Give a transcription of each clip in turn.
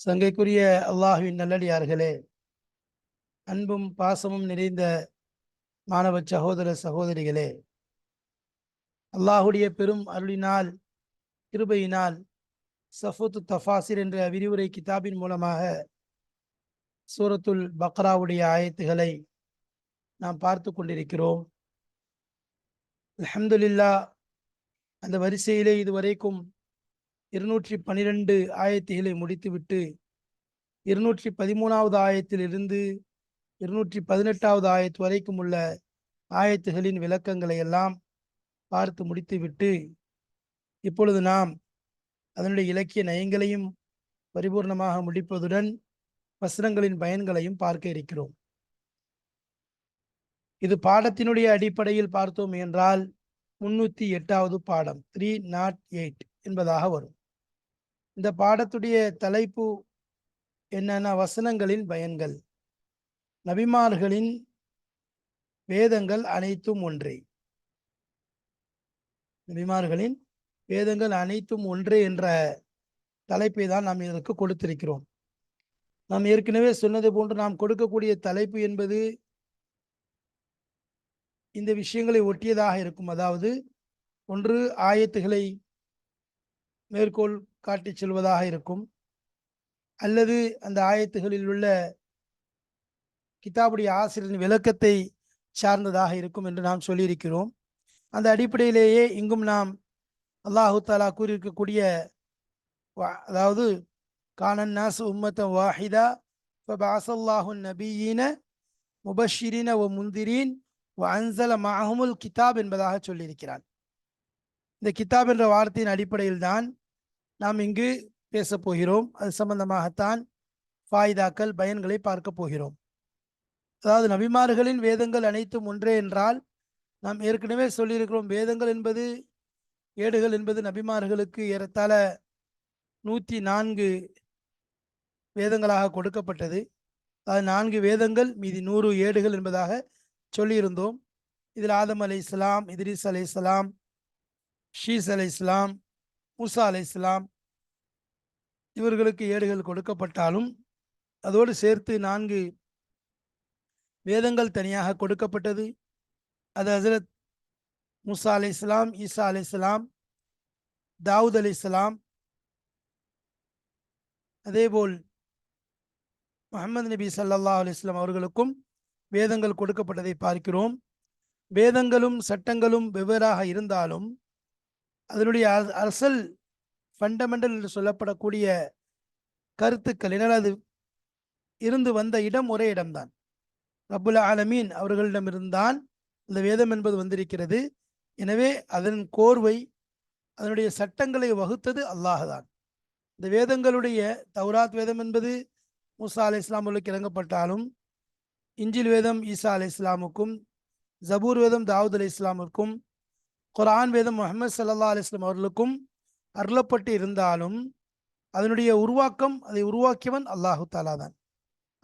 சங்கைக்குரிய அல்லாஹுவின் நல்லடியார்களே அன்பும் பாசமும் நிறைந்த மாணவ சகோதர சகோதரிகளே அல்லாஹுடைய பெரும் அருளினால் கிருபையினால் சஃபூத்து தஃபாசிர் என்ற விரிவுரை கிதாபின் மூலமாக சூரத்துல் பக்ராவுடைய ஆயத்துகளை நாம் பார்த்து கொண்டிருக்கிறோம். அல்ஹம்துலில்லா அந்த வரிசையிலே இதுவரைக்கும் இருநூற்றி பனிரெண்டு ஆயத்துகளை முடித்துவிட்டு இருநூற்றி பதிமூணாவது ஆயத்திலிருந்து இருநூற்றி பதினெட்டாவது ஆயத்து வரைக்கும் உள்ள ஆயத்துகளின் விளக்கங்களை எல்லாம் பார்த்து முடித்துவிட்டு இப்பொழுது நாம் அதனுடைய இலக்கிய நயங்களையும் பரிபூர்ணமாக முடிப்பதுடன் வசனங்களின் பயன்களையும் பார்க்க இருக்கிறோம். இது பாடத்தினுடைய அடிப்படையில் பார்த்தோம் என்றால் முன்னூத்தி எட்டாவது பாடம் த்ரீ நாட் எயிட் என்பதாக வரும். இந்த பாடத்துடைய தலைப்பு என்னென்ன வசனங்களின் பயன்கள்? நபிமார்களின் வேதங்கள் அனைத்தும் ஒன்றே. நபிமார்களின் வேதங்கள் அனைத்தும் ஒன்றே என்ற தலைப்பை தான் நாம் இதற்கு கொடுத்திருக்கிறோம். நாம் ஏற்கனவே சொன்னது போன்று நாம் கொடுக்கக்கூடிய தலைப்பு என்பது இந்த விஷயங்களை ஒட்டியதாக இருக்கும். அதாவது ஒன்று ஆயத்துகளை மேற்கோள் காட்டி செல்வதாக இருக்கும். அல்லது அந்த ஆயத்துகளில் உள்ள கிதாபுடைய ஆசிரியரின் விளக்கத்தை சார்ந்ததாக இருக்கும் என்று நாம் சொல்லியிருக்கிறோம். அந்த அடிப்படையிலேயே இங்கும் நாம் அல்லாஹு தாலா கூறியிருக்கக்கூடிய அதாவது கானன் நாஸ் உம்மத்தம் வாஹிதா ஃபபாசல்லாஹு நபியின முபஷிரின ஒ முந்திரீன் அன்சல மஹமுல் கிதாப் என்பதாக சொல்லியிருக்கிறான். இந்த கிதாப் என்ற வார்த்தையின் அடிப்படையில் தான் நாம் இங்கு பேச போகிறோம். அது சம்பந்தமாகத்தான் ஃபாய்தாக்கள் பயன்களை பார்க்க போகிறோம். அதாவது நபிமார்களின் வேதங்கள் அனைத்தும் ஒன்றே என்றால் நாம் ஏற்கனவே சொல்லியிருக்கிறோம் வேதங்கள் என்பது ஏடுகள் என்பது நபிமார்களுக்கு ஏறத்தாழ நூற்றி நான்கு வேதங்களாக கொடுக்கப்பட்டது. அது நான்கு வேதங்கள் மீதி நூறு ஏடுகள் என்பதாக சொல்லியிருந்தோம். இதில் ஆதம் அலை இஸ்லாம் இத்ரிஸ் அலை இஸ்லாம் ஷீஸ் அலை இஸ்லாம் மூசா அலை இஸ்லாம் இவர்களுக்கு ஏடுகள் கொடுக்கப்பட்டாலும் அதோடு சேர்த்து நான்கு வேதங்கள் தனியாக கொடுக்கப்பட்டது. அது ஹசரத் முசா அலி இஸ்லாம் ஈசா அலி இஸ்லாம் தாவூத் அலி இஸ்லாம் அதேபோல் முகமது நபி சல்லா அலிஸ்லாம் அவர்களுக்கும் வேதங்கள் கொடுக்கப்பட்டதை பார்க்கிறோம். வேதங்களும் சட்டங்களும் வெவ்வேறாக இருந்தாலும் அதனுடைய அரசல் ஃபண்டமெண்டல் என்று சொல்லப்படக்கூடிய கருத்துக்கள். என்னால் அது இருந்து வந்த இடம் ஒரே இடம்தான். ரபுல் ஆலமீன் அவர்களிடமிருந்தான் இந்த வேதம் என்பது வந்திருக்கிறது. எனவே அதன் கோர்வை அதனுடைய சட்டங்களை வகுத்தது அல்லாஹ் தான் இந்த வேதங்களுடைய தௌராத் வேதம் என்பது மூசா அலி இஸ்லாமுக்கு இறங்கப்பட்டாலும் இஞ்சில் வேதம் ஈசா அலி இஸ்லாமுக்கும் ஜபூர் வேதம் தாவூத் அலி இஸ்லாமுக்கும் குரான் வேதம் முகமது சல்லா அலிஸ்லாம் அவர்களுக்கும் அருளப்பட்டு இருந்தாலும் அதனுடைய உருவாக்கம் அதை உருவாக்கியவன் அல்லாஹு தாலா தான்.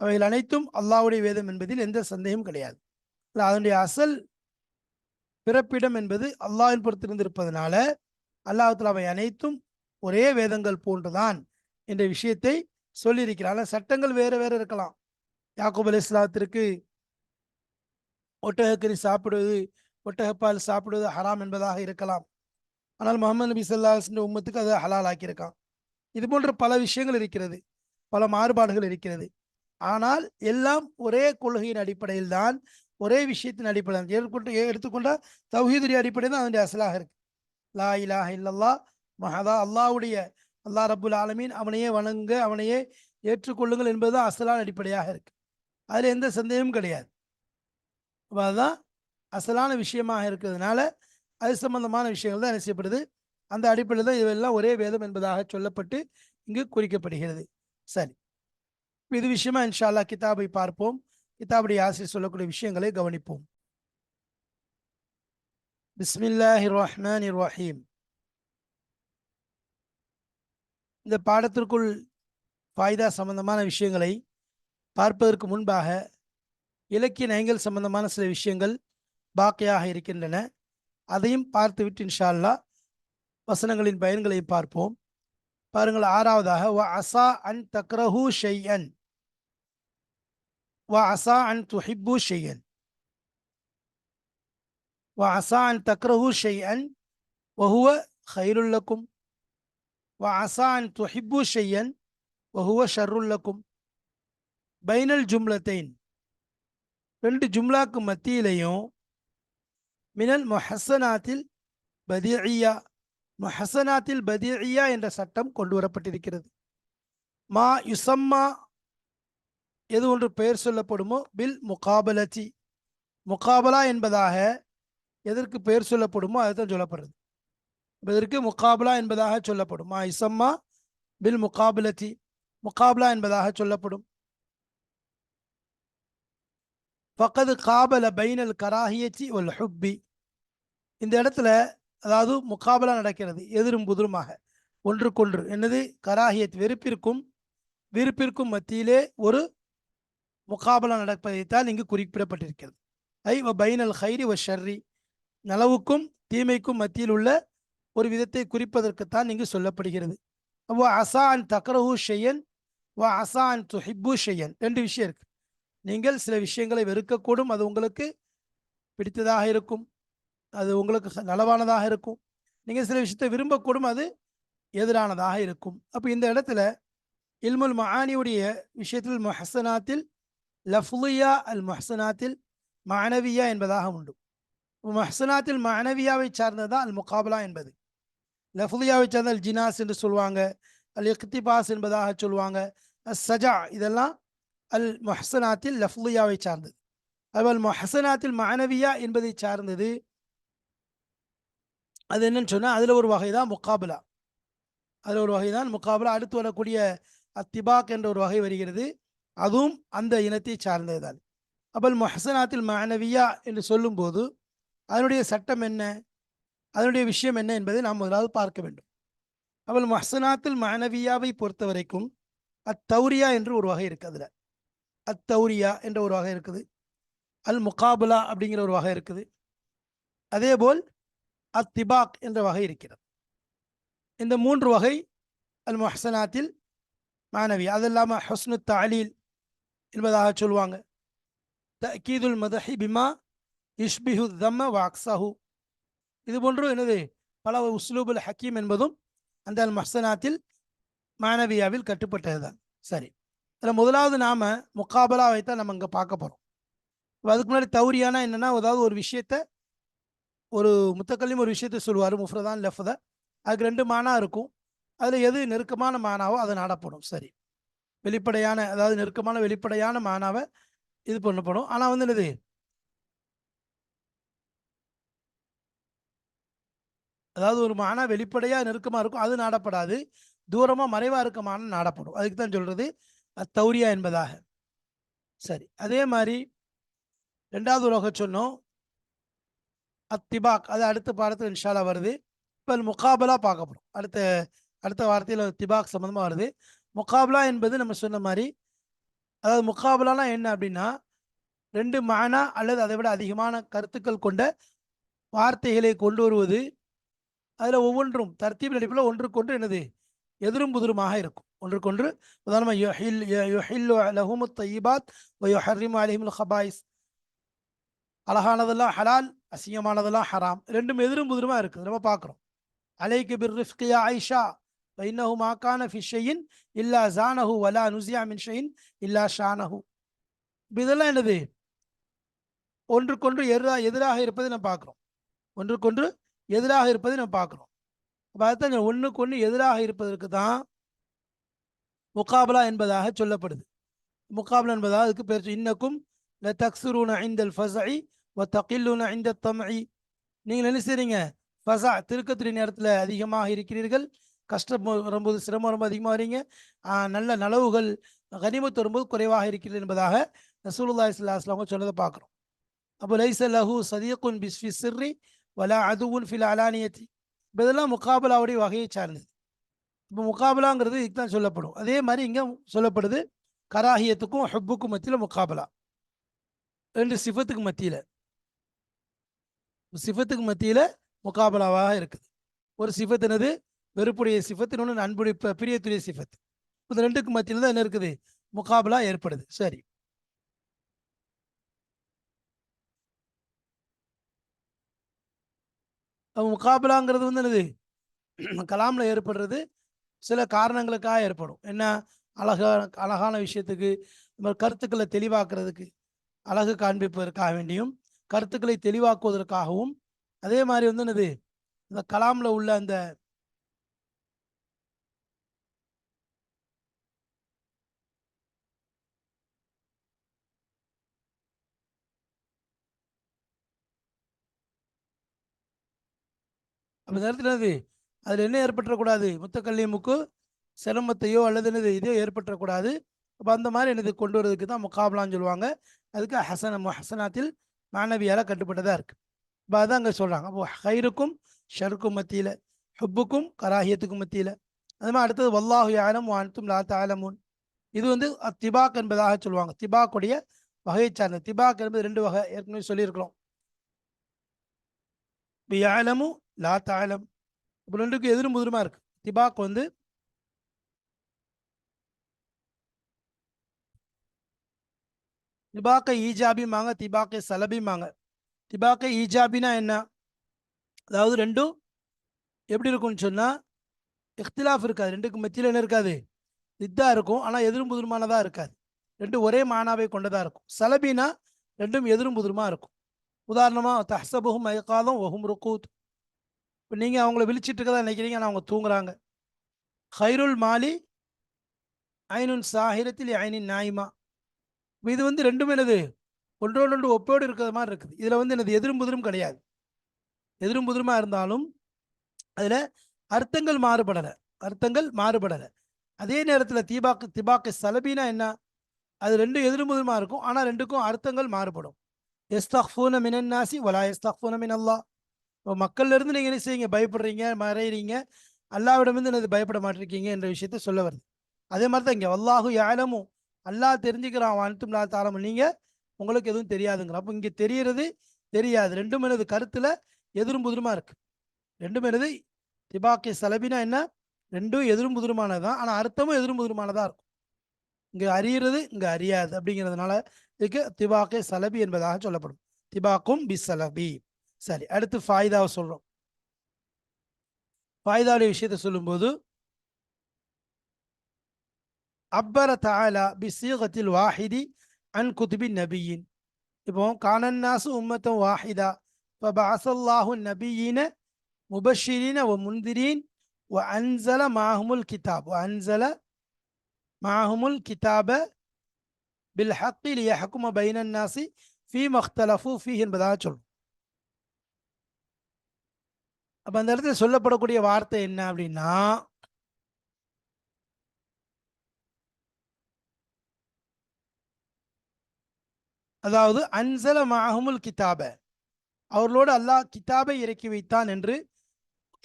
அவைகள் அனைத்தும் அல்லாஹுடைய வேதம் என்பதில் எந்த சந்தேகம் கிடையாது. அதனுடைய அசல் பிறப்பிடம் என்பது அல்லாஹின் பொறுத்திருந்திருப்பதனால அல்லாஹு அவை அனைத்தும் ஒரே வேதங்கள் போன்றுதான் என்ற விஷயத்தை சொல்லியிருக்கிறார் சட்டங்கள் வேறு வேறு இருக்கலாம். யாக்கூப் அலி இஸ்லாத்திற்கு ஒட்டகக்கறி சாப்பிடுவது ஒட்டகப்பால் சாப்பிடுவது ஹராம் என்பதாக இருக்கலாம். ஆனால் முகமது நபி சொல்லாஹின் உம்மத்துக்கு அதை ஹலால் ஆக்கியிருக்கான் இது போன்ற பல விஷயங்கள் இருக்கிறது. பல மாறுபாடுகள் இருக்கிறது. ஆனால் எல்லாம் ஒரே கொள்கையின் அடிப்படையில் தான் ஒரே விஷயத்தின் அடிப்படையில் ஏற்கொண்டு எடுத்துக்கொண்டால் தௌஹீதுடைய அடிப்படை தான் அதனுடைய அசலாக இருக்கு. லா இலாஹ இல்லல்லா மஹதா அல்லாவுடைய அல்லா ரபுல் ஆலமீன் அவனையே வணங்க அவனையே ஏற்றுக்கொள்ளுங்கள் என்பதுதான் அசலான அடிப்படையாக இருக்கு. அதில் எந்த சந்தேகமும் கிடையாது. அதுதான் அசலான விஷயமாக இருக்கிறதுனால அது சம்பந்தமான விஷயங்கள் தான் என்ன செய்யப்படுது? அந்த அடிப்படையில் தான் இதுவெல்லாம் ஒரே வேதம் என்பதாக சொல்லப்பட்டு இங்கு குறிக்கப்படுகிறது. சரி. இது விஷயமா இன்ஷால்லா கிதாபை பார்ப்போம். கிதாபுடைய ஆசிரியர் சொல்லக்கூடிய விஷயங்களை கவனிப்போம். பிஸ்மில்லாஹி ரஹ்மான் ரஹீம் இந்த பாடத்திற்குள் ஃபாய்தா சம்பந்தமான விஷயங்களை பார்ப்பதற்கு முன்பாக இலக்கிய நயங்கள் சம்பந்தமான சில விஷயங்கள் பாக்கியாக இருக்கின்றன. அதையும் பார்த்துவிட்டு இன்ஷா அல்லா வசனங்களின் பயன்களை பார்ப்போம். பாருங்கள் ஆறாவதாக வ அசா அன் தக்ரஹு ஷெய்யன் வ அசா அன் துஹிப்பு ஷெய்யன் வ அசா அன் தக்ரஹு ஷெய்யன் வஹுவ ஹைருல்லக்கும் வ அசா அன் துஹிப்பு ஷெய்யன் வஹுவ ஷர்ருல்லக்கும் பைனல் ஜும்லத்தைன் ரெண்டு ஜும்லாக்கு மத்தியிலையும் மினல் மொஹசனாத்தில் பதியா மொஹசனாத்தில் பதியா என்ற சட்டம் கொண்டு வரப்பட்டிருக்கிறது. மா யுசம்மா எது ஒன்று பெயர் சொல்லப்படுமோ? பில் முகாபலச்சி முகாபலா என்பதாக எதற்கு பெயர் சொல்லப்படுமோ அதுதான் சொல்லப்படுறது. இதற்கு முகாபலா என்பதாக சொல்லப்படும். மா இசம்மா பில் முகாபலத்தி முகாபலா என்பதாக சொல்லப்படும். பக்கது காபல பைனல் கராஹியச்சி ஒல் ஹுப்பி. இந்த இடத்துல அதாவது முகாபலா நடக்கிறது எதிரும் புதிருமாக. ஒன்றுக்கொன்று என்னது? கராஹியத் வெறுப்பிற்கும் விருப்பிற்கும் மத்தியிலே ஒரு முகாபலா நடப்பதைத்தான் இங்கு குறிப்பிடப்பட்டிருக்கிறது. ஐ வ பைனல் ஹைரி வ ஷர்ரி. நலவுக்கும் தீமைக்கும் மத்தியில் உள்ள ஒரு விதத்தை குறிப்பதற்குத்தான் இங்கு சொல்லப்படுகிறது. வ அசா அன் தக்ரஹு ஷெய்யன் வ அசா அன் துஹிப்பு ஷெயன். ரெண்டு விஷயம் இருக்கு. நீங்கள் சில விஷயங்களை வெறுக்கக்கூடும் அது உங்களுக்கு பிடித்ததாக இருக்கும். அது உங்களுக்கு நலவானதாக இருக்கும். நீங்கள் சில விஷயத்தை விரும்பக்கூடும் அது எதிரானதாக இருக்கும். அப்போ இந்த இடத்துல இல்முல் மானியுடைய விஷயத்தில் மொஹசனாத்தில் லஃப்லியா அல் மஹசனாத்தில் மானவியா என்பதாக உண்டு. மொஹசனாத்தில் சார்ந்தது தான் அல் முகாபலா என்பது. லஃப்லியாவை சார்ந்த அல் ஜினாஸ் என்று சொல்லுவாங்க அல் இக்திபாஸ் என்பதாக சொல்லுவாங்க அஸ் சஜா இதெல்லாம் அல் மொஹசனாத்தில் லஃப்லியாவை சார்ந்தது. அதுபோல் மொஹசனாத்தில் மானவியா என்பதை சார்ந்தது அது என்னன்னு சொன்னால் அதில் ஒரு வகை தான் முகாபலா அதில் ஒரு வகை தான் முகாபலா அடுத்து வரக்கூடிய அத்திபாக் என்ற ஒரு வகை வருகிறது. அதுவும் அந்த இனத்தை சார்ந்தது தான் அப்பல் மொஹசனாத்தில் மானவியா என்று சொல்லும்போது அதனுடைய சட்டம் என்ன? அதனுடைய விஷயம் என்ன என்பதை நாம் முதலாவது பார்க்க வேண்டும். அவள் மஹசனாத்தில் மானவியாவை பொறுத்த வரைக்கும் அத்தௌரியா என்று ஒரு வகை இருக்குது அதில். அத்தௌரியா என்ற ஒரு வகை இருக்குது. அல் முகாபுலா அப்படிங்கிற ஒரு வகை இருக்குது. அதேபோல் அத்திபாக் என்ற வகை இருக்கிறது. இந்த மூன்று வகை அல் மஹசனாத்தில் மாணவி. அது இல்லாமல் ஹஸ்னு தாலீல் என்பதாக சொல்லுவாங்க. தக்கீதுல் மதஹி பிமா இஷ்பிஹு தம்ம வாக்ஸஹு இது போன்று எனது பல உஸ்லூபுல் ஹக்கீம் என்பதும் அந்த அல் மஹசனாத்தில் மானவியாவில் கட்டுப்பட்டது தான் சரி. அதில் முதலாவது நாம் முகாபலாவை தான் நம்ம இங்கே பார்க்க போகிறோம் அதுக்கு முன்னாடி தௌரியானா என்னன்னா ஏதாவது ஒரு விஷயத்தை ஒரு முத்தக்கல்லியும் ஒரு விஷயத்தை சொல்லுவார் முஃப்ரதான் லெஃப்த. அதுக்கு ரெண்டு மானா இருக்கும். அதில் எது நெருக்கமான மானாவோ அதை நாடப்படும். சரி. வெளிப்படையான அதாவது நெருக்கமான வெளிப்படையான மானாவை இது பண்ணப்படும். ஆனால் வந்து என்னது? அதாவது ஒரு மானா வெளிப்படையாக நெருக்கமாக இருக்கும் அது நாடப்படாது. தூரமாக மறைவாக இருக்க மானம் நாடப்படும். அதுக்கு தான் சொல்கிறது தௌரியா என்பதாக. சரி. அதே மாதிரி ரெண்டாவது உலக சொன்னோம். அத்திபாக். அது அடுத்த பாடத்தில் இன்ஷாலா வருது. இப்போ முகாபலா பார்க்க போகிறோம் அடுத்த அடுத்த வார்த்தையில் திபாக் சம்மந்தமாக வருது. முகாபலா என்பது நம்ம சொன்ன மாதிரி அதாவது முகாபலானா என்ன அப்படின்னா ரெண்டு மானா அல்லது அதை விட அதிகமான கருத்துக்கள் கொண்ட வார்த்தைகளை கொண்டு வருவது. அதில் ஒவ்வொன்றும் தர்த்தீப் அடிப்பில் ஒன்றுக்கொன்று என்னது? எதிரும் புதிருமாக இருக்கும். ஒன்றுக்கொன்று உதாரணமாக யுஹில் யுஹில்லு தயிபாத் ஒ யுஹர்ரிமு அலிமுல் ஹபாயிஸ் அழகானதெல்லாம் ஹலால் அசிங்கமானதெல்லாம் ஹராம். ரெண்டும் எதிரும் புதிருமா இருக்குது. நம்ம பார்க்குறோம். அலைக்கு பிர் ரிஃப்கியா ஐஷா. வைனஹு மாக்கான ஃபிஷையின் இல்லா ஜானஹு வலா நுசியா மின் இல்லா ஷானஹு. இப்போ இதெல்லாம் என்னது? ஒன்றுக்கொன்று எதிராக எதிராக இருப்பதை நம்ம பார்க்குறோம். ஒன்றுக்கொன்று எதிராக இருப்பதை நம்ம பார்க்குறோம். அப்போ அதுதான் ஒன்றுக்கு ஒன்று எதிராக இருப்பதற்கு தான் முகாபலா என்பதாக சொல்லப்படுது. முகாபலா என்பதாக அதுக்கு பேர் இன்னக்கும் ல ஐந்தல் ஃபசை வ இந்த ஐந்த நீங்கள் என்ன செய்றீங்க? ஃபசா திருக்கத்துறை நேரத்தில் அதிகமாக இருக்கிறீர்கள். கஷ்டம் வரும்போது சிரமம் ரொம்ப அதிகமாக வரீங்க நல்ல நலவுகள் கனிமத்து வரும்போது குறைவாக இருக்கிறது என்பதாக ரசூலுல்லா இஸ்லாஸ்லாம் அலைஹி சொன்னதை பார்க்குறோம். அப்போ லைச லஹு சதியக்குன் பிஸ்வி சிர்ரி வலா அதுவுன் ஃபில் அலானியத்தி. இப்போ இதெல்லாம் முகாபலாவுடைய வகையை சார்ந்தது. இப்போ முகாபலாங்கிறது இதுக்கு தான் சொல்லப்படும். அதே மாதிரி இங்கே சொல்லப்படுது கராஹியத்துக்கும் ஹெப்புக்கும் மத்தியில் முகாபலா. ரெண்டு சிஃபத்துக்கு மத்தியில். சிஃபத்துக்கு மத்தியில் முகாபலாவாக இருக்குது. ஒரு சிஃபத்தினது வெறுப்புடைய சிஃபத் இன்னொன்று அன்புடைய ப- பிரியத்துடைய சிஃபத் இந்த ரெண்டுக்கு மத்தியில் தான் என்ன இருக்குது? முகாபலா ஏற்படுது. சரி. முகாபலாங்கிறது வந்து என்னது? கலாம்ல ஏற்படுறது சில காரணங்களுக்காக ஏற்படும். என்ன? அழகான அழகான விஷயத்துக்கு நம்ம கருத்துக்களை தெளிவாக்குறதுக்கு அழகு காண்பிப்பதற்காக வேண்டியும் கருத்துக்களை தெளிவாக்குவதற்காகவும் அதே மாதிரி வந்து என்னது இந்த கலாம்ல உள்ள அந்த அப்போ நேரத்தில் என்னது அதில் என்ன ஏற்பட்டுறக்கூடாது? முத்தக்கல்லியமுக்கு சிரமத்தையோ அல்லது என்னது இதையோ ஏற்பட்டுறக்கூடாது. அப்போ அந்த மாதிரி என்னது கொண்டு வரதுக்கு தான் முகாபலான்னு சொல்லுவாங்க. அதுக்கு ஹசன ஹசனாத்தில் மாணவியால் கட்டுப்பட்டதாக இருக்குது இப்போ அதான் அங்கே சொல்கிறாங்க அப்போ ஹைருக்கும் ஷருக்கும் மத்தியில் ஹுப்புக்கும் கராஹியத்துக்கும் மத்தியில். அது மாதிரி அடுத்தது வல்லாஹு யாலம் வானத்தும் லா தாலமுன் இது வந்து திபாக் என்பதாக சொல்லுவாங்க. திபாக்குடைய வகையை சார்ந்த திபாக் என்பது ரெண்டு வகை. ஏற்கனவே சொல்லியிருக்கிறோம். இப்போ லா தாலம் இப்போ ரெண்டுக்கும் எதிரும் முதிரமாக இருக்கு. திபாக் வந்து திபாக்க ஈஜாபிமாங்க திபாக்க சலபிமாங்க திபாக்க ஈஜாபினா என்ன அதாவது ரெண்டும் எப்படி இருக்கும்னு சொன்னால் இஃப்திலாஃப் இருக்காது ரெண்டுக்கு மத்தியில் என்ன இருக்காது இத்தா இருக்கும் ஆனால் எதிரும் புதிருமானதாக இருக்காது ரெண்டும் ஒரே மானாவை கொண்டதாக இருக்கும் சலபினா ரெண்டும் எதிரும்புதிருமா இருக்கும் உதாரணமாக தஹசபுகும் மயக்காதம் ஒஹும் ருக்கூத் இப்போ நீங்கள் அவங்கள விழிச்சிட்டு இருக்கதா நினைக்கிறீங்க ஆனால் அவங்க தூங்குறாங்க ஹைருல் மாலி ஐனுன் சாஹிரத்தில் ஐனின் நாயிமா இது வந்து ரெண்டும் என்னது? ஒன்றோடு ஒன்று ஒப்போடு இருக்கிற மாதிரி இருக்குது. இதில் வந்து எனது எதிரும் புதிரும் கிடையாது. எதிரும் புதிருமாக இருந்தாலும் அதில் அர்த்தங்கள் மாறுபடலை. அர்த்தங்கள் மாறுபடலை. அதே நேரத்தில் தீபாக்கு திபாக்கு சலபீனா என்ன? அது ரெண்டும் எதிரும் புதிருமா இருக்கும். ஆனால் ரெண்டுக்கும் அர்த்தங்கள் மாறுபடும். எஸ்தஃபூன மினன்னாசி ஒலா வலா எஸ்தஃபூன மின் அல்லாஹ் இப்போ மக்கள்லேருந்து நீங்கள் என்ன செய்யுங்க பயப்படுறீங்க மறையிறீங்க. அல்லாவிடமிருந்து என்னது? பயப்பட மாட்டிருக்கீங்க என்ற விஷயத்த சொல்ல வருது. அதே மாதிரி தான் இங்கே வல்லாஹு யாலமும் அல்லாஹ் தெரிஞ்சுக்கிறான் அனுத்தும் லா தாளமும் நீங்கள் உங்களுக்கு எதுவும் தெரியாதுங்கிற. அப்போ இங்கே தெரிகிறது தெரியாது. ரெண்டும் எனது கருத்தில் எதிரும் புதிருமா இருக்கு. ரெண்டும் எனது திபாக்கி சலபினா என்ன? ரெண்டும் எதிரும் புதிருமானது தான் ஆனால் அர்த்தமும் எதிரும் புதிருமானதாக இருக்கும். இங்கே அறியிறது இங்கே அறியாது அப்படிங்கிறதுனால இதுக்கு திபாக்கே சலபி என்பதாக சொல்லப்படும். திபாக்கும் பி சலபி. சரி அடுத்து ஃபாய்தாவை சொல்கிறோம் ஃபாய்தாவுடைய விஷயத்தை சொல்லும்போது அப்பர தாலா பி சீகத்தில் வாஹிதி அன் குதுபின் நபியின் இப்போ கானன்னாசு உம்மத்தம் வாஹிதா فبعث الله النبيين مبشرين ومنذرين وأنزل معهم الكتاب وأنزل معهم الكتاب بالحق ليحكم بين الناس فيما اختلفوا فيه என்பதாக சொல்லும் அப்ப அந்த இடத்துல சொல்லப்படக்கூடிய வார்த்தை என்ன அப்படின்னா அதாவது அன்சல மாஹமுல் கிதாப. அவர்களோடு அல்லாஹ் கிதாபை இறக்கி வைத்தான் என்று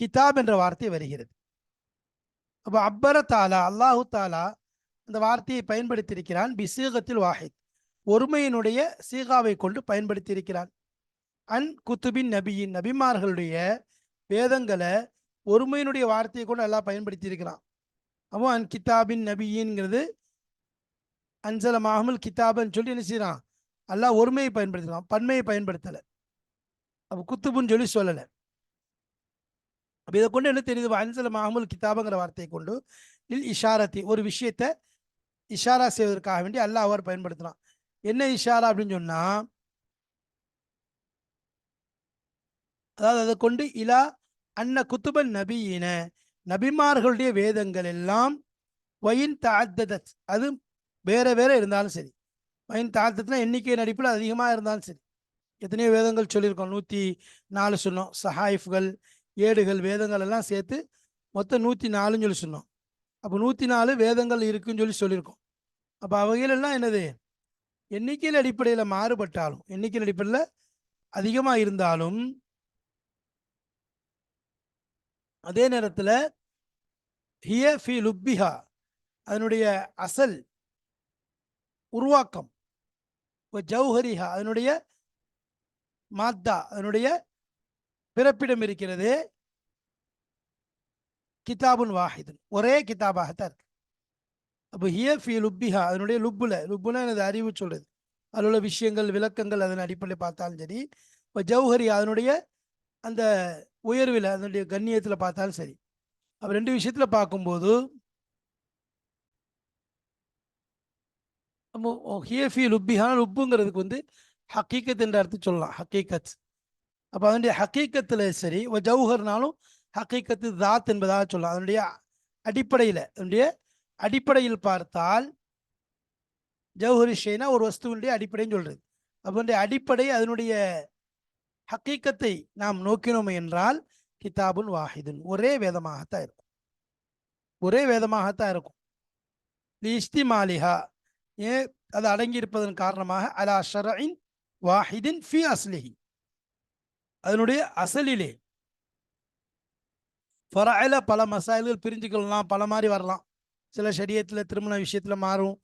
கிதாப் என்ற வார்த்தை வருகிறது. அப்போ அப்பர தாலா அல்லாஹு தாலா அந்த வார்த்தையை பயன்படுத்தியிருக்கிறான் பிசீகத்தில் வாஹித். ஒருமையினுடைய சீகாவை கொண்டு பயன்படுத்தியிருக்கிறான். அன் குத்துபின் நபியின் நபிமார்களுடைய வேதங்களை ஒருமையினுடைய வார்த்தையை கொண்டு அல்லாஹ் பயன்படுத்தியிருக்கிறான். அப்போ அன் கிதாபின் நபியின்ங்கிறது அன்சல மாஹமுல் கிதாபன்னு சொல்லி என்ன செய்கிறான் அல்லாஹ் ஒருமையை பயன்படுத்தலாம் பன்மையை பயன்படுத்தலை. அப்போ குத்துபுன்னு சொல்லி சொல்லலை. அப்போ இதை கொண்டு என்ன தெரியுது? அன்சல மாஹமுல் கிதாபுங்கிற வார்த்தையை கொண்டு இல் இஷாரத்தி ஒரு விஷயத்தை இஷாரா செய்வதற்காக வேண்டி அல்லாஹ் அவர் பயன்படுத்தினான். என்ன இஷாரா அப்படின்னு சொன்னால் அதாவது அதை கொண்டு இலா அன்ன குத்துபன் நபியின நபிமார்களுடைய வேதங்கள் எல்லாம் ஒயின் தாத்ததத் அது வேற வேற இருந்தாலும் சரி. வயின் தாத்தத்னா எண்ணிக்கை நடிப்பில் அதிகமாக இருந்தாலும் சரி. எத்தனையோ வேதங்கள் சொல்லியிருக்கோம். நூற்றி நாலு சொன்னோம். சஹாயிஃப்கள் ஏடுகள் வேதங்கள் எல்லாம் சேர்த்து மொத்தம் நூற்றி நாலுன்னு சொல்லி சொன்னோம். அப்போ நூற்றி நாலு வேதங்கள் இருக்குன்னு சொல்லி சொல்லியிருக்கோம். அப்போ அவைகளெல்லாம் என்னது? எண்ணிக்கையில் அடிப்படையில் மாறுபட்டாலும் எண்ணிக்கையில் அடிப்படையில் அதிகமாக இருந்தாலும் அதே நேரத்தில் ஹிய ஃபி லுப்பிஹா அதனுடைய அசல் உருவாக்கம் ஜௌஹரிஹா அதனுடைய மாத்தா அதனுடைய பிறப்பிடம் இருக்கிறது. கிதாபுன் வாஹிதன் ஒரே கிதாபாகத்தான் இருக்கு. அப்போ ஹியர் ஃபி லுப்பிஹா அதனுடைய லுப்புல லுப்புனா எனது அறிவு சொல்றது. அதில் உள்ள விஷயங்கள் விளக்கங்கள் அதன் அடிப்படையில் பார்த்தாலும் சரி இப்போ ஜௌஹரி அதனுடைய அந்த உயர்வில் அதனுடைய கண்ணியத்தில் பார்த்தாலும் சரி. அப்போ ரெண்டு விஷயத்தில் பார்க்கும்போது ஹியஃபி லுப்பிஹான லுப்புங்கிறதுக்கு வந்து ஹக்கீக்கத் என்ற அர்த்தம் சொல்லலாம். ஹக்கீக்கத் அப்போ அதனுடைய ஹக்கீக்கத்தில் சரி ஜவுஹர்னாலும் ஹக்கீக்கத்து தாத் என்பதாக சொல்லலாம். அதனுடைய அடிப்படையில் அதனுடைய அடிப்படையில் பார்த்தால் ஜவுஹரி ஷேனா ஒரு வஸ்துவனுடைய அடிப்படைன்னு சொல்கிறது அதனுடைய அடிப்படை அதனுடைய ஹக்கீக்கத்தை நாம் நோக்கினோம் என்றால் கிதாபுன் வாஹிதுன். ஒரே வேதமாகத்தான் இருக்கும். ஒரே வேதமாகத்தான் இருக்கும். இஸ்தி மாலிகா ஏன் அது அடங்கி இருப்பதன் காரணமாக அலா ஷரின் வாஹிதின் ஃபி அஸ்லிஹி. அதனுடைய அசலிலே ஃபராயில பல மசாயல்கள் பிரிஞ்சுக்கலாம் பல மாதிரி வரலாம். சில சரியத்தில் திருமண விஷயத்தில் மாறும்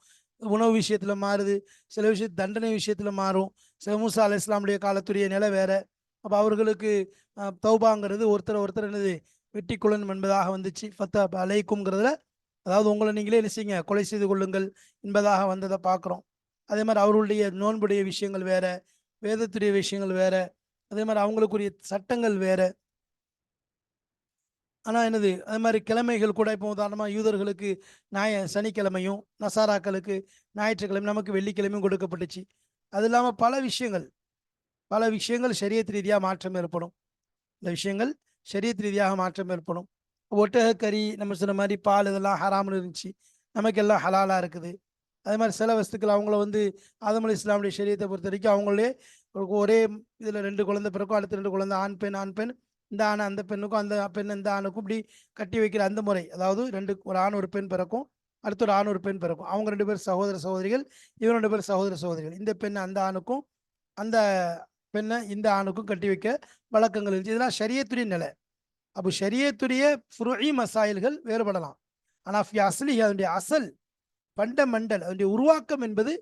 உணவு விஷயத்தில் மாறுது சில விஷய தண்டனை விஷயத்தில் மாறும். சில மூசா அலி இஸ்லாமுடைய காலத்துடைய நிலை வேற. அப்போ அவர்களுக்கு தௌபாங்கிறது ஒருத்தர் ஒருத்தர் என்னது வெட்டி குலன் என்பதாக வந்துச்சு. ஃபத்த அலைக்குங்கிறதுல அதாவது உங்களை நீங்களே என்ன கொலை செய்து கொள்ளுங்கள் என்பதாக வந்ததை பார்க்குறோம். அதே மாதிரி அவர்களுடைய நோன்புடைய விஷயங்கள் வேற வேதத்துடைய விஷயங்கள் வேற அதே மாதிரி அவங்களுக்குரிய சட்டங்கள் வேற. ஆனால் என்னது? அது மாதிரி கிழமைகள் கூட இப்போ உதாரணமாக யூதர்களுக்கு ஞாய சனிக்கிழமையும் நசாராக்களுக்கு ஞாயிற்றுக்கிழமை நமக்கு வெள்ளிக்கிழமையும் கொடுக்கப்பட்டுச்சு. அது இல்லாமல் பல விஷயங்கள். பல விஷயங்கள் சரியத் ரீதியாக மாற்றம் ஏற்படும். இந்த விஷயங்கள் சரியத் ரீதியாக மாற்றம் ஏற்படும். ஒட்டக கறி நம்ம சொன்ன மாதிரி பால் இதெல்லாம் ஹராமல் இருந்துச்சு. நமக்கு எல்லாம் ஹலாலாக இருக்குது. அதே மாதிரி சில வஸ்துக்கள் அவங்கள வந்து ஆதம் இஸ்லாமுடைய சரியத்தை பொறுத்த வரைக்கும் அவங்களே ஒரே இதில் ரெண்டு குழந்தை பிறக்கும் அடுத்த ரெண்டு குழந்தை ஆண் பெண் ஆண் பெண் இந்த ஆணை அந்த பெண்ணுக்கும் அந்த பெண் இந்த ஆணுக்கும் இப்படி கட்டி வைக்கிற அந்த முறை. அதாவது ரெண்டு ஒரு ஆண் ஒரு பெண் பிறக்கும் அடுத்த ஒரு ஆண் ஒரு பெண் பிறக்கும். அவங்க ரெண்டு பேர் சகோதர சகோதரிகள் இவங்க ரெண்டு பேர் சகோதர சகோதரிகள். இந்த பெண் அந்த ஆணுக்கும் அந்த பெண்ணை இந்த ஆணுக்கும் கட்டி வைக்க வழக்கங்கள் இருந்துச்சு இதெல்லாம் சரியத்துடைய நிலை. அப்போ ஷரியத்துடைய ஃபுருஇ மசாயில்கள் வேறுபடலாம். ஆனால் ஃபி அசலி அதனுடைய அசல் பண்டமண்டல் அதனுடைய உருவாக்கம் என்பது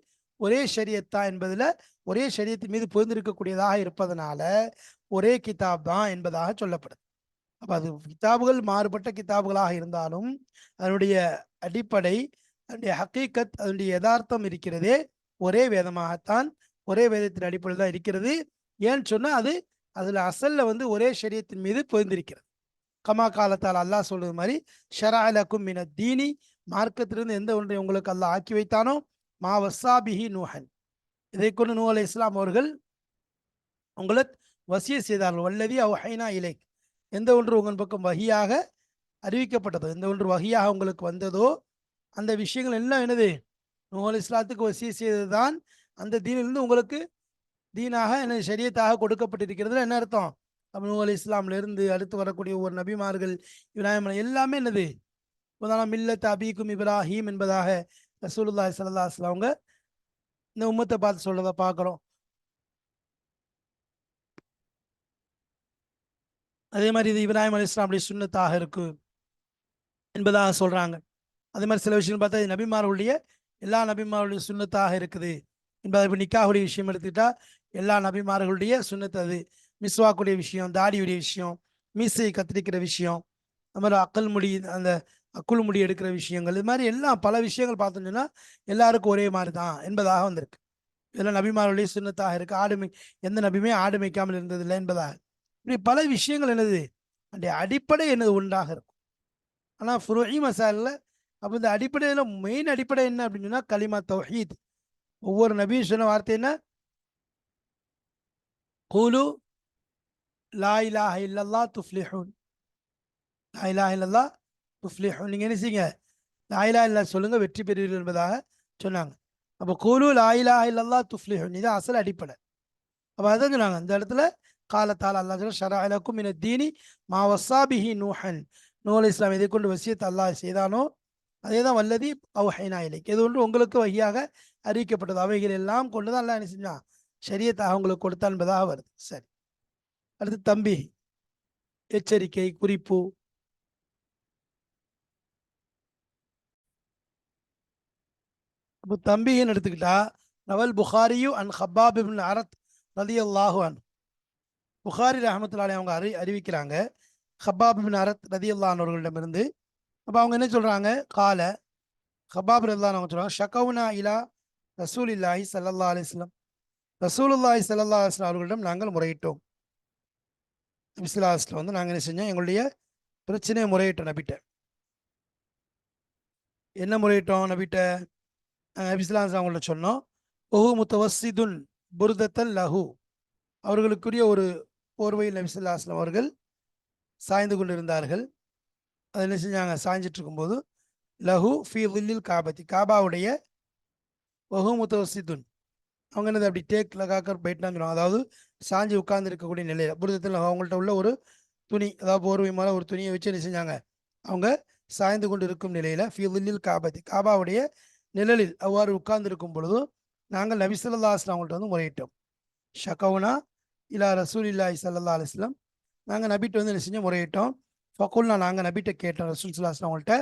ஒரே ஷரியத்தா என்பதில் ஒரே ஷரியத்தின் மீது பொருந்திருக்கக்கூடியதாக இருப்பதனால ஒரே கிதாப் தான் என்பதாக சொல்லப்படுது. அப்போ அது கிதாபுகள் மாறுபட்ட கிதாபுகளாக இருந்தாலும் அதனுடைய அடிப்படை அதனுடைய ஹக்கீக்கத் அதனுடைய யதார்த்தம் இருக்கிறதே ஒரே வேதமாகத்தான் ஒரே வேதத்தின் அடிப்படையில் தான் இருக்கிறது. ஏன்னு சொன்னால் அது அதில் அசலில் வந்து ஒரே ஷரியத்தின் மீது பொருந்திருக்கிறது கமா காலத்தால் அல்லாஹ் சொல்றது மாதிரி ஷராலக்கும் மின தீனி மார்க்கத்திலிருந்து எந்த ஒன்றை உங்களுக்கு அல்லாஹ் ஆக்கி வைத்தானோ மா வசாபிஹி நூஹன். இதை கொண்டு நூ அலை இஸ்லாம் அவர்கள் உங்களை வசிய செய்தார்கள். வல்லதி ஹைனா இலை எந்த ஒன்று உங்கள் பக்கம் வகையாக அறிவிக்கப்பட்டதோ எந்த ஒன்று வகையாக உங்களுக்கு வந்ததோ அந்த விஷயங்கள் எல்லாம் என்னது? நூ இஸ்லாத்துக்கு வசிய செய்தது தான் அந்த தீனிலிருந்து உங்களுக்கு தீனாக என்ன சரியத்தாக கொடுக்கப்பட்டிருக்கிறது என்ன அர்த்தம்? நூ அலி இஸ்லாம்ல இருந்து அடுத்து வரக்கூடிய ஒவ்வொரு நபிமார்கள் இப்ராஹிம் எல்லாமே என்னது? உதாரணம் மில்லத் அபீக்கும் இப்ராஹீம் என்பதாக ரசூலுல்லாஹி சல்லா அவங்க இந்த உம்மத்தை பார்த்து சொல்றத பார்க்குறோம். அதே மாதிரி இது இப்ராஹிம் அலி இஸ்லாமுடைய சுண்ணத்தாக இருக்கு என்பதாக சொல்றாங்க. அதே மாதிரி சில விஷயம் பார்த்தா இது நபிமார்களுடைய எல்லா நபிமார்களுடைய சுண்ணத்தாக இருக்குது. என்பதை இப்போ நிக்காவுடைய விஷயம் எடுத்துக்கிட்டா எல்லா நபிமார்களுடைய சுண்ணத்து அது. மிஸ்வாக்குடைய விஷயம் தாடியுடைய விஷயம் மீசையை கத்திரிக்கிற விஷயம் அது மாதிரி அக்கல் முடி அந்த அக்குள் முடி எடுக்கிற விஷயங்கள் இது மாதிரி எல்லாம் பல விஷயங்கள் பார்த்தோம்னா எல்லாருக்கும் ஒரே மாதிரி தான் என்பதாக வந்திருக்கு. இதெல்லாம் நபிமாருடைய சுண்ணத்தாக இருக்கு. ஆடுமை எந்த நபியுமே ஆடு மேய்க்காமல் இருந்ததில்லை என்பதாக. இப்படி பல விஷயங்கள் என்னது? அந்த அடிப்படை என்னது? உண்டாக இருக்கும். ஆனால் ஃபுரோஹி மசாலில் அப்போ இந்த அடிப்படையில் மெயின் அடிப்படை என்ன அப்படின்னு சொன்னால் கலிமா தௌஹீத். ஒவ்வொரு நபியும் சொன்ன வார்த்தை என்ன? கூலு லா இலாஹ இல்லல்லா துஃப்லிஹூன் லா இலாஹ இல்லல்லா துஃப்லிஹூன் நீங்கள் என்ன செய்யுங்க? லா இலா இல்லா சொல்லுங்கள் வெற்றி பெறுவீர்கள் என்பதாக சொன்னாங்க. அப்போ கூலு லா இலாஹ இல்லல்லா துஃப்லிஹூன் இது அசல் அடிப்படை. அப்போ அதான் சொன்னாங்க இந்த இடத்துல காலத்தால் அல்லா சொல்ல ஷரா அலக்கும் இன தீனி மா வசாபிஹி நூஹன் நூல் இஸ்லாம் எதை கொண்டு வசியத்தை அல்லாஹ் செய்தானோ அதே தான் வல்லதி அவுஹைனா இலைக்கு எது ஒன்று உங்களுக்கு வகையாக அறிவிக்கப்பட்டது. அவைகள் எல்லாம் கொண்டு தான் அல்லாஹ் என்ன செஞ்சான்? சரியத்தாக உங்களுக்கு கொடுத்தான் என்பதாக வருது. சரி. அடுத்து தம்பி எச்சரிக்கை குறிப்பு. இப்போ தம்பின்னு எடுத்துக்கிட்டா நவல் புகாரியு அன் ஹப்பாப் இப்னு அரத் ரதி அல்லாஹு அன். புகாரி ரஹமத்துல்லாலே அவங்க அறி அறிவிக்கிறாங்க. ஹப்பாப் இப்னு அரத் ரதி அல்லான் அவர்களிடமிருந்து. அப்போ அவங்க என்ன சொல்கிறாங்க கால ஹப்பாப் ரல்லான் அவங்க சொல்கிறாங்க ஷகவுனா இலா ரசூல் இல்லாஹி சல்லல்லா அலிஸ்லம் ரசூலுல்லாஹி சல்லா அலிஸ்லாம் அவர்களிடம் நாங்கள் முறையிட்டோம். நபிசுல்லாஸ்ல வந்து நாங்கள் என்ன செஞ்சோம்? எங்களுடைய பிரச்சனையை முறையிட்டோம் நபிட்ட. என்ன முறையிட்டோம் நபிட்ட? விசிலாஸ் அவங்கள்ட்ட சொன்னோம். ஒஹு முத்தவசிதுன் புருதத்தல் லஹு. அவர்களுக்குரிய ஒரு போர்வையில் நபிசுல்லாஸ்லாம் அவர்கள் சாய்ந்து கொண்டிருந்தார்கள். அதை என்ன செஞ்சாங்க? சாய்ஞ்சிட்டு இருக்கும்போது லஹு ஃபி வில்லில் காபத்தி. காபாவுடைய ஒஹு முத்தவசிதுன் அவங்க என்னது அப்படி டேக் லகாக்கர் போயிட்டான்னு அதாவது சாஞ்சி உட்கார்ந்து இருக்கக்கூடிய நிலையில் புரிதத்தில் அவங்கள்ட்ட உள்ள ஒரு துணி அதாவது போர்வை மேலே ஒரு துணியை வச்சு என்ன செஞ்சாங்க? அவங்க சாய்ந்து கொண்டு இருக்கும் நிலையில் ஃபிலில் காபத்தி காபாவுடைய நிழலில் அவ்வாறு உட்கார்ந்து இருக்கும் பொழுதும் நாங்கள் நபி சொல்லா அஸ்லாம் அவங்கள்ட்ட வந்து முறையிட்டோம். ஷகவுனா இலா ரசூல் இல்லாஹி சல்லா அலிஸ்லாம் நாங்கள் நபிட்டு வந்து என்ன செஞ்சோம்? முறையிட்டோம். ஃபகுல்னா நாங்கள் நபிட்ட கேட்டோம் ரசூல் சுல்லா அஸ்லாம் அவங்கள்ட்ட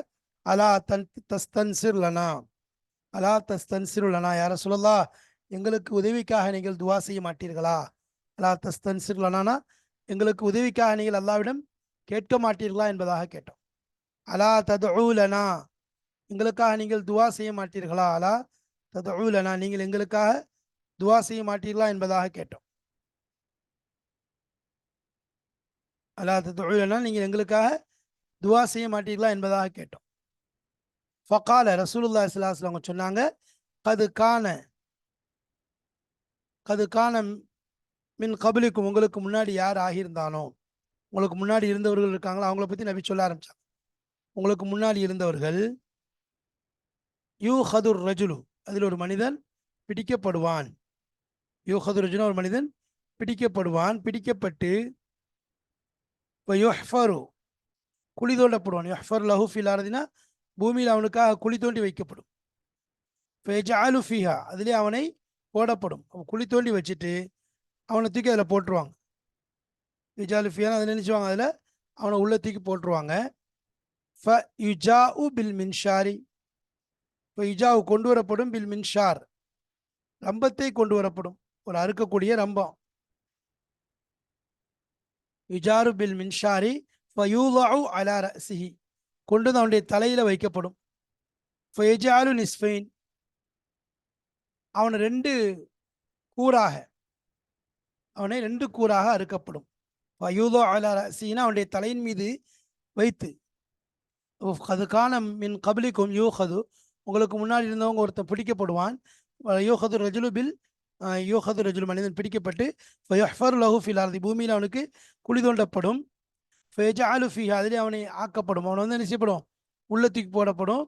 அலா தன் தஸ்தன்சிர் லனா அலா தஸ்தன்சிர் லனா யார சொல்லலா எங்களுக்கு உதவிக்காக நீங்கள் துவா செய்ய மாட்டீர்களா? அல்லா தஸ்தன்சிர்லனா எங்களுக்கு உதவிக்காக நீங்கள் அல்லாவிடம் கேட்க மாட்டீர்களா என்பதாக கேட்டோம். அலா ததூலனா எங்களுக்காக நீங்கள் துவா செய்ய மாட்டீர்களா? அலா ததூலனா நீங்கள் எங்களுக்காக துவா செய்ய மாட்டீர்களா என்பதாக கேட்டோம். அலா ததூலனா நீங்கள் எங்களுக்காக துவா செய்ய மாட்டீர்களா என்பதாக கேட்டோம். ஃபக்கால ரசூலுல்லா இஸ்லாஸ்லாம் சொன்னாங்க கது கான கது கான மின் கபலிக்கும் உங்களுக்கு முன்னாடி யார் ஆகியிருந்தானோ? உங்களுக்கு முன்னாடி இருந்தவர்கள் இருக்காங்களோ? அவங்கள பற்றி நபி சொல்ல ஆரம்பித்தாங்க உங்களுக்கு முன்னாடி இருந்தவர்கள் யூ ஹதுர் ரஜுலு அதில் ஒரு மனிதன் பிடிக்கப்படுவான். யூ ஹதுர் ரஜுனா ஒரு மனிதன் பிடிக்கப்படுவான். பிடிக்கப்பட்டு இப்போ யுஹ்ஃபரு குழி தோண்டப்படுவான். யுஹ்ஃபர் லஹு ஃபிலாரதினா பூமியில் அவனுக்காக குழி தோண்டி வைக்கப்படும். ஃபெஜாலு ஃபிஹா அதிலே அவனை போடப்படும். குழி தோண்டி வச்சுட்டு அவனை தூக்கி அதில் போட்டுருவாங்க. விஜாலுஃபியான் அதை நினச்சிவாங்க அதில். அவனை உள்ள தூக்கி போட்டுருவாங்க. ஃப யுஜா உ பில் மின்ஷாரி. இப்போ யுஜாவு கொண்டு வரப்படும் பில் மின்ஷார். ரம்பத்தை கொண்டு வரப்படும். ஒரு அறுக்கக்கூடிய ரம்பம். யுஜாரு பில் மின்ஷாரி. ஃபயூலாவு அலா ரசிஹி கொண்டு வந்து அவனுடைய தலையில் வைக்கப்படும். ஃபயஜாலு நிஸ்ஃபைன். அவனை ரெண்டு கூறாக அவனை ரெண்டு கூறாக அறுக்கப்படும். வயூதோ அலா சீனா அவனுடைய தலையின் மீது வைத்து அதுக்கான மின் கபலிக்கும் யூஹது உங்களுக்கு முன்னாடி இருந்தவங்க ஒருத்தன் பிடிக்கப்படுவான். யூஹது ரஜுலுபில் யூஹது ரஜுல் மனிதன் பிடிக்கப்பட்டு ஃபயஹ்ஃபர் லஹு ஃபிலார்தி பூமியில் அவனுக்கு குழி தோண்டப்படும். ஃபயஜாலு ஃபி அதிலே அவனை ஆக்கப்படும். அவனை வந்து என்ன செய்யப்படும்? உள்ளத்துக்கு போடப்படும்.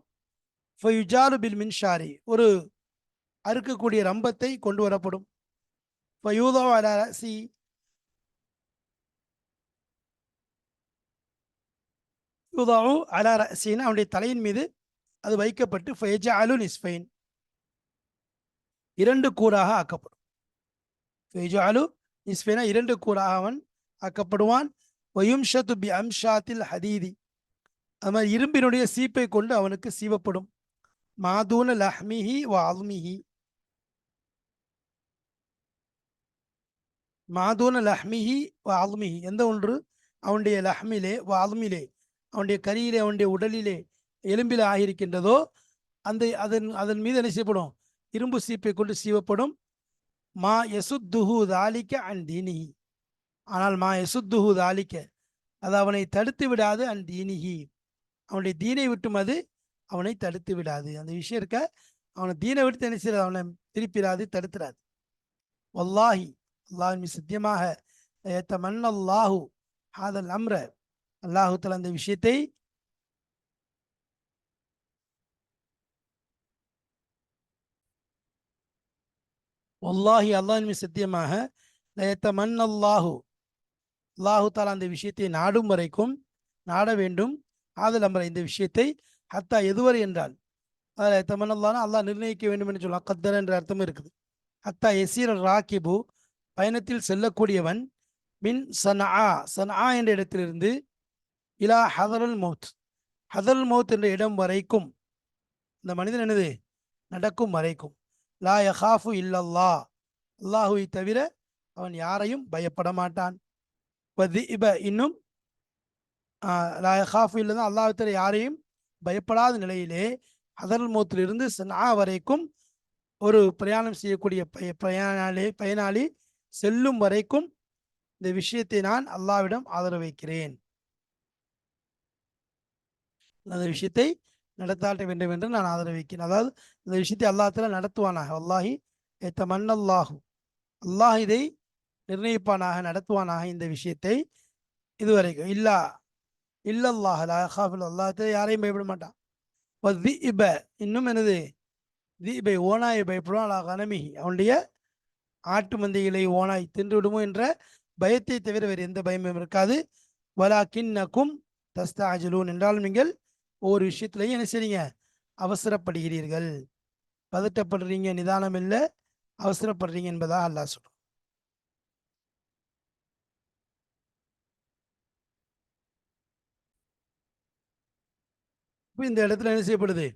ஃபயுஜாலு பில் மின்ஷாரி. ஒரு அறுக்கக்கூடிய ரம்பத்தை கொண்டு வரப்படும். இப்போ யூதோ சி. யூதாவு அலா ரசின்னு அவனுடைய தலையின் மீது அது வைக்கப்பட்டு ஃபைஜா அலு நிஸ்ஃபைன். இரண்டு கூறாக ஆக்கப்படும். ஃபைஜா அலு நிஸ்ஃபைனா இரண்டு கூறாக அவன் ஆக்கப்படுவான். வயும்ஷத்து பி அம்ஷாத்தில் ஹதீதி. அது மாதிரி இரும்பினுடைய சீப்பை கொண்டு அவனுக்கு சீவப்படும். மாதூன லஹ்மிஹி வால்மிஹி மாதூன லஹ்மிஹி வால்மிஹி எந்த ஒன்று? அவனுடைய லஹ்மிலே வால்மிலே அவனுடைய கரியிலே அவனுடைய உடலிலே எலும்பிலே ஆகியிருக்கின்றதோ அந்த அதன் அதன் மீது என்ன செய்யப்படும்? இரும்பு சீப்பை கொண்டு சீவப்படும். மா யசுத்துஹு தாலிக்க அன் தீனிஹி. ஆனால் மா யசுத்துஹு தாலிக்க அது அவனை தடுத்து விடாது அன் தீனிஹி. அவனுடைய தீனை விட்டும் அது அவனை தடுத்து விடாது. அந்த விஷயம் இருக்க? அவனை தீனை விட்டு என்ன செய்யறது அவனை திருப்பிடாது தடுத்துடாது வல்லாஹி. அல்லாஹின் சத்தியமாக மன்னல்லாஹு ஹாதல் அம்ர. அல்லாஹுத்தல் அந்த விஷயத்தை ஒல்லாஹி அல்லாஹின் சத்தியமாக லயத்தமன் அல்லாஹு அல்லாஹு தாலா அந்த விஷயத்தை நாடும் வரைக்கும் நாட வேண்டும். ஆதல் அமர இந்த விஷயத்தை ஹத்தா எதுவரை என்றால். அதில் தமன்னல்லான அல்லாஹ் நிர்ணயிக்க வேண்டும் என்று சொல்லலாம் கத்தர் என்ற அர்த்தம் இருக்குது. ஹத்தா எசீர் ராக்கிபு பயணத்தில் செல்லக்கூடியவன் மின் சன்ஆ சன்ஆ என்ற இடத்திலிருந்து இலா ஹதரல் மௌத். ஹதரல் மௌத் என்ற இடம் வரைக்கும் இந்த மனிதன் என்னது? நடக்கும் வரைக்கும். லா யஹாஃபு இல்லல்லா. அல்லாஹுவை தவிர அவன் யாரையும் பயப்பட மாட்டான். இப இன்னும் லா யஹாஃபு இல்லதான் அல்லாஹ் தவிர யாரையும் பயப்படாத நிலையிலே ஹதரல் மௌத்திலிருந்து சனா வரைக்கும் ஒரு பிரயாணம் செய்யக்கூடிய பய பிரயாணாளி பயனாளி செல்லும் வரைக்கும் இந்த விஷயத்தை நான் அல்லாவிடம் ஆதரவு வைக்கிறேன். அந்த விஷயத்தை நடத்தாட்ட வேண்டும் என்று நான் ஆதரவு வைக்கிறேன். அதாவது இந்த விஷயத்தை அல்லாஹ்தால நடத்துவானாக. அல்லாஹி எத்த மன்னல்லாஹு அல்லாஹ் இதை நிர்ணயிப்பானாக நடத்துவானாக இந்த விஷயத்தை இதுவரைக்கும். இல்லா இல்லல்லாஹ் லா யஹாஃபு அல்லாஹ். யாரையும் பயப்பட மாட்டான். வதிப இன்னும் என்னது? தீபை ஓனாயை பயப்படும் அலா கனமிஹி. அவனுடைய ஆட்டு மந்தைகளை ஓனாய் தின்று விடுமோ என்ற பயத்தை தவிர வேறு எந்த பயமும் இருக்காது. வலா தஸ்தா அஜலூன் என்றாலும் நீங்கள் ஒவ்வொரு விஷயத்திலையும் என்ன செய்றீங்க? அவசரப்படுகிறீர்கள். பதட்டப்படுறீங்க நிதானம் இல்லை அவசரப்படுறீங்க என்பதா அல்லாஹ் சொல்றான். இந்த இடத்துல என்ன செய்யப்படுது?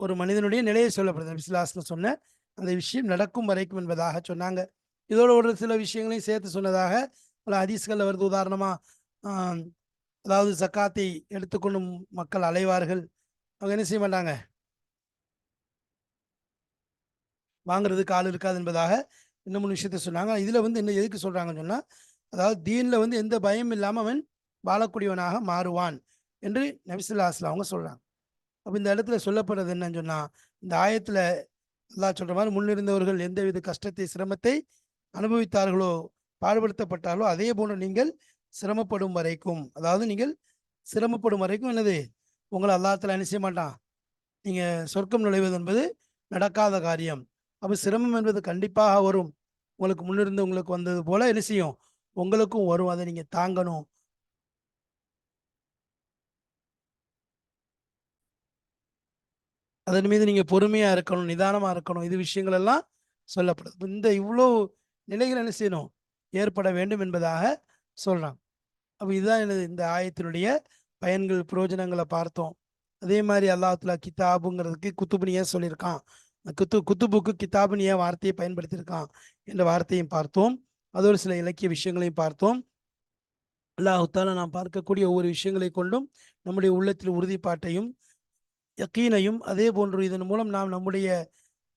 ஒரு மனிதனுடைய நிலையை சொல்லப்படுது. விஸ்லாஸ்னு சொன்ன அந்த விஷயம் நடக்கும் வரைக்கும் என்பதாக சொன்னாங்க. இதோட ஒரு சில விஷயங்களையும் சேர்த்து சொன்னதாக பல ஹதீஸ்களில் வருது. உதாரணமா அதாவது சக்காத்தை எடுத்துக்கொண்டு மக்கள் அலைவார்கள். அவங்க என்ன செய்ய மாட்டாங்க? வாங்குறதுக்கு ஆள் இருக்காது என்பதாக இன்னும் மூணு விஷயத்த சொன்னாங்க. இதுல வந்து என்ன எதுக்கு சொல்றாங்கன்னு சொன்னா அதாவது தீன்ல வந்து எந்த பயம் இல்லாம அவன் வாழக்கூடியவனாக மாறுவான் என்று நபிசுல்லா அஸ்லாம் அவங்க சொல்றாங்க. அப்ப இந்த இடத்துல சொல்லப்படுறது என்னன்னு சொன்னா இந்த ஆயத்துல அல்லாஹ் சொல்ற மாதிரி முன்னிருந்தவர்கள் எந்தவித கஷ்டத்தை சிரமத்தை அனுபவித்தார்களோ பாடுபடுத்தப்பட்டாலோ அதே போன்று நீங்கள் சிரமப்படும் வரைக்கும் அதாவது நீங்கள் சிரமப்படும் வரைக்கும் என்னது? உங்களை அல்லாத்தில் என்ன செய்ய மாட்டான்? நீங்கள் சொர்க்கம் நுழைவது என்பது நடக்காத காரியம். அப்போ சிரமம் என்பது கண்டிப்பாக வரும். உங்களுக்கு முன்னிருந்து உங்களுக்கு வந்தது போல என்ன செய்யும்? உங்களுக்கும் வரும். அதை நீங்கள் தாங்கணும். அதன் மீது நீங்க பொறுமையா இருக்கணும் நிதானமா இருக்கணும். இது விஷயங்கள் எல்லாம் சொல்லப்படுது இந்த இவ்வளோ நிலைகள் என்ன செய்யணும்? ஏற்பட வேண்டும் என்பதாக சொல்றாங்க. அப்ப இதுதான் எனது இந்த ஆயத்தினுடைய பயன்கள் பிரயோஜனங்களை பார்த்தோம். அதே மாதிரி அல்லாஹ்ல கிதாபுங்கிறதுக்கு குத்துபுன்னு ஏன் சொல்லியிருக்கான்? அந்த குத்து குத்துபுக்கு கிதாபுன்னு ஏன் வார்த்தையை பயன்படுத்தியிருக்கான் என்ற வார்த்தையும் பார்த்தோம். அதோடு சில இலக்கிய விஷயங்களையும் பார்த்தோம். அல்லாஹுத்தால நாம் பார்க்கக்கூடிய ஒவ்வொரு விஷயங்களை கொண்டும் நம்முடைய உள்ளத்தில் உறுதிப்பாட்டையும் யக்கீனையும் அதே போன்று இதன் மூலம் நாம் நம்முடைய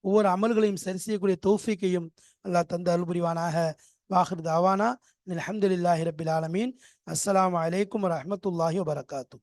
ஒவ்வொரு அமல்களையும் சரி செய்யக்கூடிய தௌஃபிக்கையும் அல்லாஹ் தந்த அல்புரிவானாக வாஹிர் தாவானா. அல்ஹம்துலில்லாஹி ரபில் ஆலமீன். அஸ்லாம் வலைக்கம் வரமத்துல்லாஹி வபரகாத்தூ